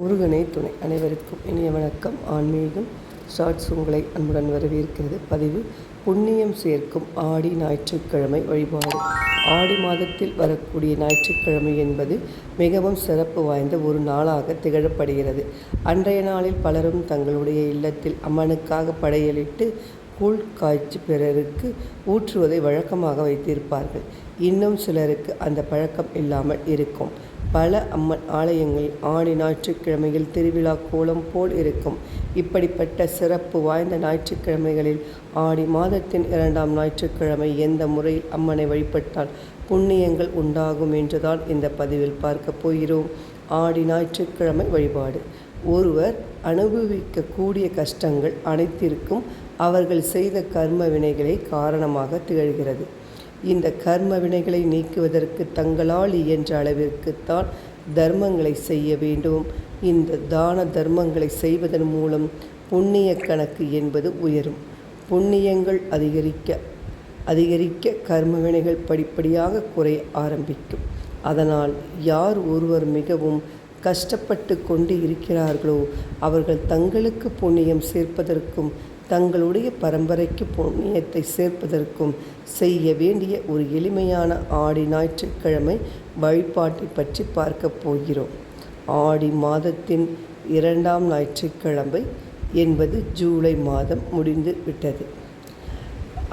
முருகனே துணை அனைவருக்கும் இனிய வணக்கம். ஆன்மீகம் ஷார்ட்ஸ் உங்களை அன்புடன் வரவேற்கிறது. பதிவு புண்ணியம் சேர்க்கும் ஆடி ஞாயிற்றுக்கிழமை வழிபாடு. ஆடி மாதத்தில் வரக்கூடிய ஞாயிற்றுக்கிழமை என்பது மிகவும் சிறப்பு வாய்ந்த ஒரு நாளாக திகழப்படுகிறது. அன்றைய நாளில் பலரும் தங்களுடைய இல்லத்தில் அம்மனுக்காக படையலிட்டு கூழ் காய்ச்சி பிறருக்கு ஊற்றுவதை வழக்கமாக வைத்திருப்பார்கள். இன்னும் சிலருக்கு அந்த பழக்கம் இல்லாமல் இருக்கும். பல அம்மன் ஆலயங்களில் ஆடி ஞாயிற்றுக்கிழமையில் திருவிழா கோலம் போல் இருக்கும். இப்படிப்பட்ட சிறப்பு வாய்ந்த ஞாயிற்றுக்கிழமைகளில் ஆடி மாதத்தின் இரண்டாம் ஞாயிற்றுக்கிழமை எந்த முறையில் அம்மனை வழிபட்டால் புண்ணியங்கள் உண்டாகும் என்றுதான் இந்த பதிவில் பார்க்க போகிறோம். ஆடி ஞாயிற்றுக்கிழமை வழிபாடு. ஒருவர் அனுபவிக்கக்கூடிய கஷ்டங்கள் அனைத்திற்கும் அவர்கள் செய்த கர்ம வினைகளே காரணமாக திகழ்கிறது. இந்த கர்ம வினைகளை நீக்குவதற்கு தங்களால் இயன்ற அளவிற்குத்தான் தர்மங்களை செய்ய வேண்டும். இந்த தான தர்மங்களை செய்வதன் மூலம் புண்ணிய கணக்கு என்பது உயரும். புண்ணியங்கள் அதிகரிக்க அதிகரிக்க கர்ம வினைகள் படிப்படியாக குறைய ஆரம்பிக்கும். அதனால் யார் ஒருவர் மிகவும் கஷ்டப்பட்டு கொண்டு இருக்கிறார்களோ அவர்கள் தங்களுக்கு புண்ணியம் சேர்ப்பதற்கும் தங்களுடைய பரம்பரைக்கு புண்ணியத்தை சேர்ப்பதற்கும் செய்ய வேண்டிய ஒரு எளிமையான ஆடி ஞாயிற்றுக்கிழமை வழிபாட்டை பற்றி பார்க்க போகிறோம். ஆடி மாதத்தின் இரண்டாம் ஞாயிற்றுக்கிழமை என்பது ஜூலை மாதம் முடிந்து விட்டது.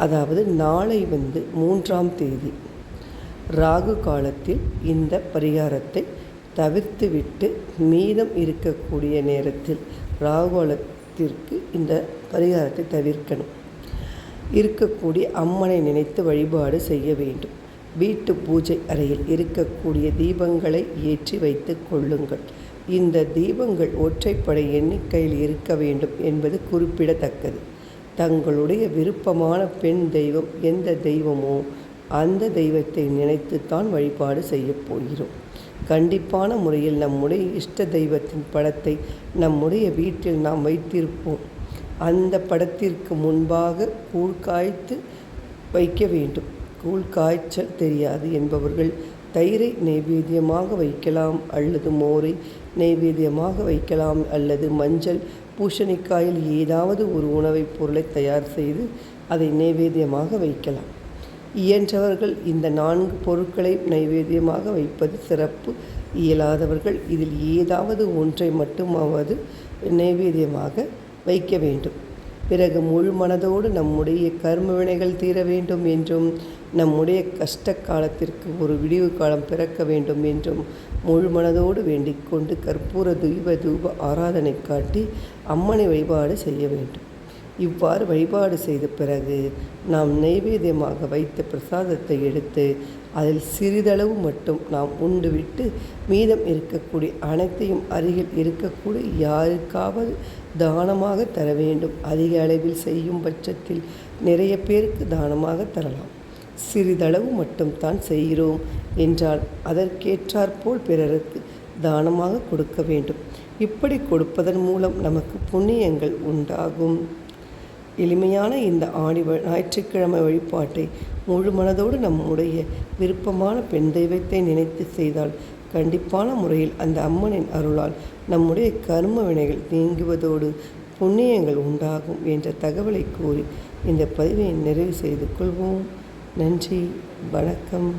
அதாவது நாளை வந்து மூன்றாம் தேதி. ராகு காலத்தில் இந்த பரிகாரத்தை தவிர்த்துவிட்டு மீதம் இருக்கக்கூடிய நேரத்தில் ராகுல ராகுகாலத்திற்கு இந்த பரிகாரத்தை தவிர்க்கணும். இருக்கக்கூடிய அம்மனை நினைத்து வழிபாடு செய்ய வேண்டும். வீட்டு பூஜை அறையில் இருக்கக்கூடிய தீபங்களை ஏற்றி வைத்து கொள்ளுங்கள். இந்த தீபங்கள் ஒற்றைப்படை எண்ணிக்கையில் இருக்க வேண்டும் என்பது குறிப்பிடத்தக்கது. தங்களுடைய விருப்பமான பெண் தெய்வம் எந்த தெய்வமோ அந்த தெய்வத்தை நினைத்துத்தான் வழிபாடு செய்யப் போகிறோம். கண்டிப்பான முறையில் நம்முடைய இஷ்ட தெய்வத்தின் படத்தை நம்முடைய வீட்டில் நாம் வைத்திருப்போம். அந்த படத்திற்கு முன்பாக கூழ் காய்த்து வைக்க வேண்டும். கூழ் காய்ச்சல் தெரியாது என்பவர்கள் தயிரை நைவேத்தியமாக வைக்கலாம் அல்லது மோரை நைவேத்தியமாக வைக்கலாம் அல்லது மஞ்சள் பூசணிக்காயில் ஏதாவது ஒரு உணவைப் பொருளை தயார் செய்து அதை நைவேத்தியமாக வைக்கலாம். இயன்றவர்கள் இந்த நான்கு பொருட்களை நைவேத்தியமாக வைப்பது சிறப்பு. இயலாதவர்கள் இதில் ஏதாவது ஒன்றை மட்டுமாவது நைவேத்தியமாக வைக்க வேண்டும். பிறகு முழு மனதோடு நம்முடைய கர்ம வினைகள் தீர வேண்டும் என்றும் நம்முடைய கஷ்ட காலத்திற்கு ஒரு விடிவு காலம் பிறக்க வேண்டும் என்றும் முழு மனதோடு வேண்டிக் கொண்டு கற்பூர தீப தூப ஆராதனை காட்டி அம்மனை வழிபாடு செய்ய வேண்டும். இவ்வாறு வழிபாடு செய்த பிறகு நாம் நைவேத்தியமாக வைத்த பிரசாதத்தை எடுத்து அதில் சிறிதளவு மட்டும் நாம் உண்டுவிட்டு மீதம் இருக்கக்கூடிய அனைத்தையும் அருகில் இருக்கக்கூடிய யாருக்காவது தானமாக தர வேண்டும். அதிக அளவில் செய்யும் பட்சத்தில் நிறைய பேருக்கு தானமாக தரலாம். சிறிதளவு மட்டும் தான் செய்கிறோம் என்றால் அதற்கேற்றாற்போல் பிறருக்கு தானமாக கொடுக்க வேண்டும். இப்படி கொடுப்பதன் மூலம் நமக்கு புண்ணியங்கள் உண்டாகும். எளிமையான இந்த ஆடி ஞாயிற்றுக்கிழமை வழிபாட்டை முழு மனதோடு நம்முடைய விருப்பமான பெண் தெய்வத்தை நினைத்து செய்தால் கண்டிப்பான முறையில் அந்த அம்மனின் அருளால் நம்முடைய கர்ம வினைகள் நீங்குவதோடு புண்ணியங்கள் உண்டாகும் என்ற தகவலை கூறி இந்த பதிவை நிறைவு செய்து கொள்வோம். நன்றி வணக்கம்.